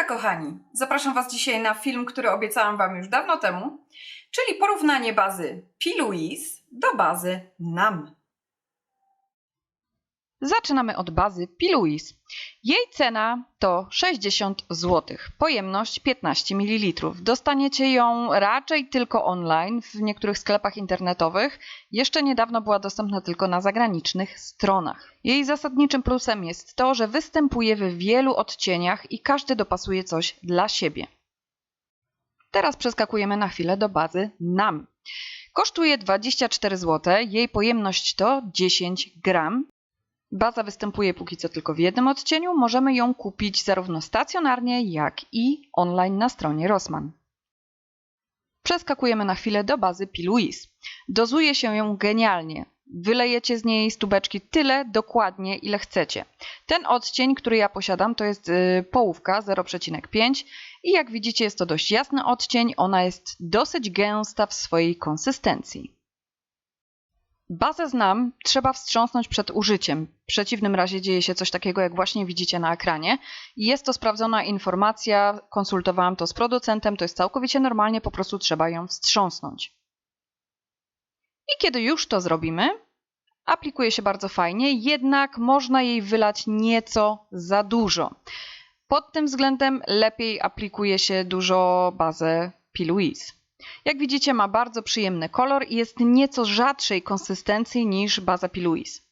Hejka kochani! Zapraszam Was dzisiaj na film, który obiecałam Wam już dawno temu, czyli porównanie bazy Piluis do bazy NAM. Zaczynamy od bazy Piluis. Jej cena to 60 zł, pojemność 15 ml. Dostaniecie ją raczej tylko online w niektórych sklepach internetowych. Jeszcze niedawno była dostępna tylko na zagranicznych stronach. Jej zasadniczym plusem jest to, że występuje w wielu odcieniach i każdy dopasuje coś dla siebie. Teraz przeskakujemy na chwilę do bazy NAM. Kosztuje 24 zł, jej pojemność to 10 gram. Baza występuje póki co tylko w jednym odcieniu. Możemy ją kupić zarówno stacjonarnie, jak i online na stronie Rossmann. Przeskakujemy na chwilę do bazy Piluis. Dozuje się ją genialnie. Wylejecie z niej z tubeczki tyle dokładnie, ile chcecie. Ten odcień, który ja posiadam, to jest yy, połówka 0,5 i jak widzicie jest to dość jasny odcień. Ona jest dosyć gęsta w swojej konsystencji. Bazę znam, trzeba wstrząsnąć przed użyciem. W przeciwnym razie dzieje się coś takiego, jak właśnie widzicie na ekranie. Jest to sprawdzona informacja, konsultowałam to z producentem, to jest całkowicie normalnie, po prostu trzeba ją wstrząsnąć. I kiedy już to zrobimy, aplikuje się bardzo fajnie, jednak można jej wylać nieco za dużo. Pod tym względem lepiej aplikuje się dużo bazę Piluis. Jak widzicie ma bardzo przyjemny kolor i jest nieco rzadszej konsystencji niż baza Piluis.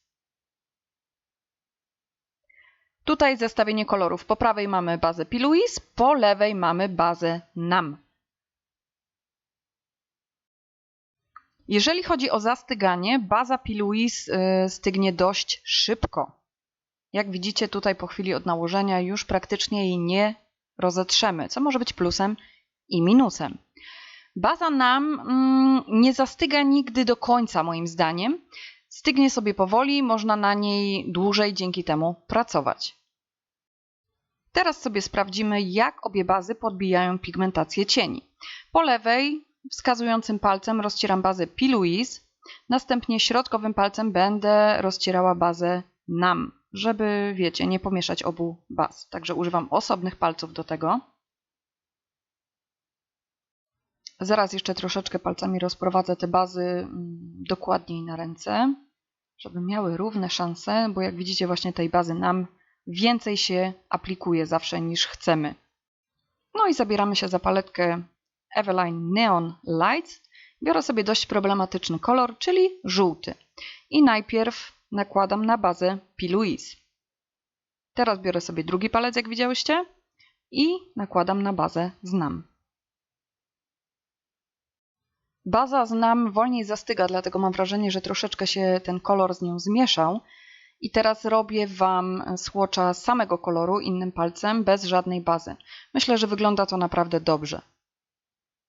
Tutaj zestawienie kolorów. Po prawej mamy bazę Piluis, po lewej mamy bazę NAM. Jeżeli chodzi o zastyganie, baza Piluis y, stygnie dość szybko. Jak widzicie tutaj po chwili od nałożenia już praktycznie jej nie rozetrzemy, co może być plusem i minusem. Baza nam mm, nie zastyga nigdy do końca, moim zdaniem. Stygnie sobie powoli, można na niej dłużej dzięki temu pracować. Teraz sobie sprawdzimy, jak obie bazy podbijają pigmentację cieni. Po lewej wskazującym palcem rozcieram bazę Piluis, następnie środkowym palcem będę rozcierała bazę NAM, żeby, wiecie, nie pomieszać obu baz. Także używam osobnych palców do tego. Zaraz jeszcze troszeczkę palcami rozprowadzę te bazy mm, dokładniej na ręce, żeby miały równe szanse, bo jak widzicie właśnie tej bazy nam więcej się aplikuje zawsze niż chcemy. No i zabieramy się za paletkę Eveline Neon Lights. Biorę sobie dość problematyczny kolor, czyli żółty. I najpierw nakładam na bazę Piluis. Teraz biorę sobie drugi palec, jak widziałyście, i nakładam na bazę Znam. Baza znam wolniej zastyga, dlatego mam wrażenie, że troszeczkę się ten kolor z nią zmieszał. I teraz robię Wam słocza samego koloru innym palcem, bez żadnej bazy. Myślę, że wygląda to naprawdę dobrze.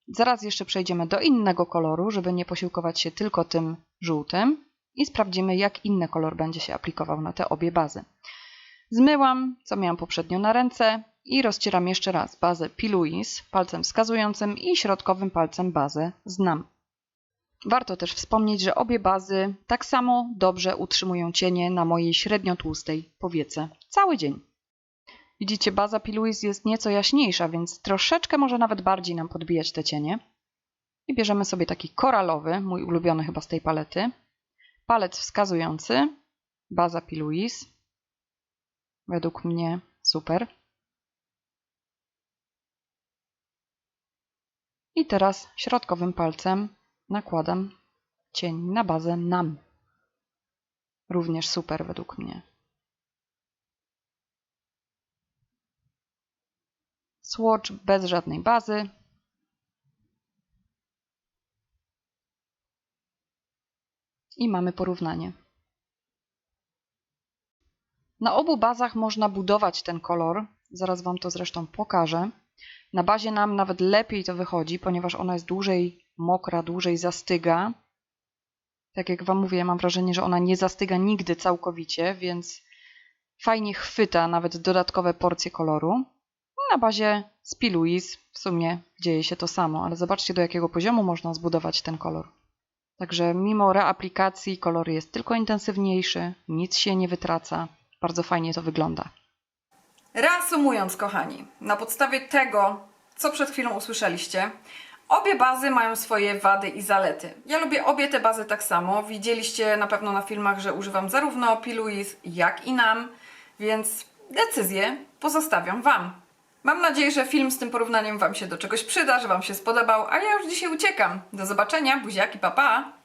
Zaraz jeszcze przejdziemy do innego koloru, żeby nie posiłkować się tylko tym żółtym i sprawdzimy, jak inny kolor będzie się aplikował na te obie bazy. Zmyłam, co miałam poprzednio na ręce i rozcieram jeszcze raz bazę Piluis palcem wskazującym i środkowym palcem bazę Znam. Warto też wspomnieć, że obie bazy tak samo dobrze utrzymują cienie na mojej średnio tłustej powiece cały dzień. Widzicie, baza Piluis jest nieco jaśniejsza, więc troszeczkę może nawet bardziej nam podbijać te cienie. I bierzemy sobie taki koralowy, mój ulubiony chyba z tej palety. Palec wskazujący, baza Piluis. Według mnie super. I teraz środkowym palcem nakładam cień na bazę nam. Również super według mnie. Swatch bez żadnej bazy. I mamy porównanie. Na obu bazach można budować ten kolor. Zaraz Wam to zresztą pokażę. Na bazie nam nawet lepiej to wychodzi, ponieważ ona jest dłużej mokra, dłużej zastyga. Tak jak Wam mówię, mam wrażenie, że ona nie zastyga nigdy całkowicie, więc fajnie chwyta nawet dodatkowe porcje koloru. Na bazie Spiluis w sumie dzieje się to samo, ale zobaczcie do jakiego poziomu można zbudować ten kolor. Także mimo reaplikacji kolor jest tylko intensywniejszy, nic się nie wytraca. Bardzo fajnie to wygląda. Reasumując, kochani, na podstawie tego, co przed chwilą usłyszeliście, obie bazy mają swoje wady i zalety. Ja lubię obie te bazy tak samo. Widzieliście na pewno na filmach, że używam zarówno Piluis, jak i NAM, więc decyzję pozostawiam Wam. Mam nadzieję, że film z tym porównaniem Wam się do czegoś przyda, że Wam się spodobał, a ja już dzisiaj uciekam. Do zobaczenia, buziaki, pa pa!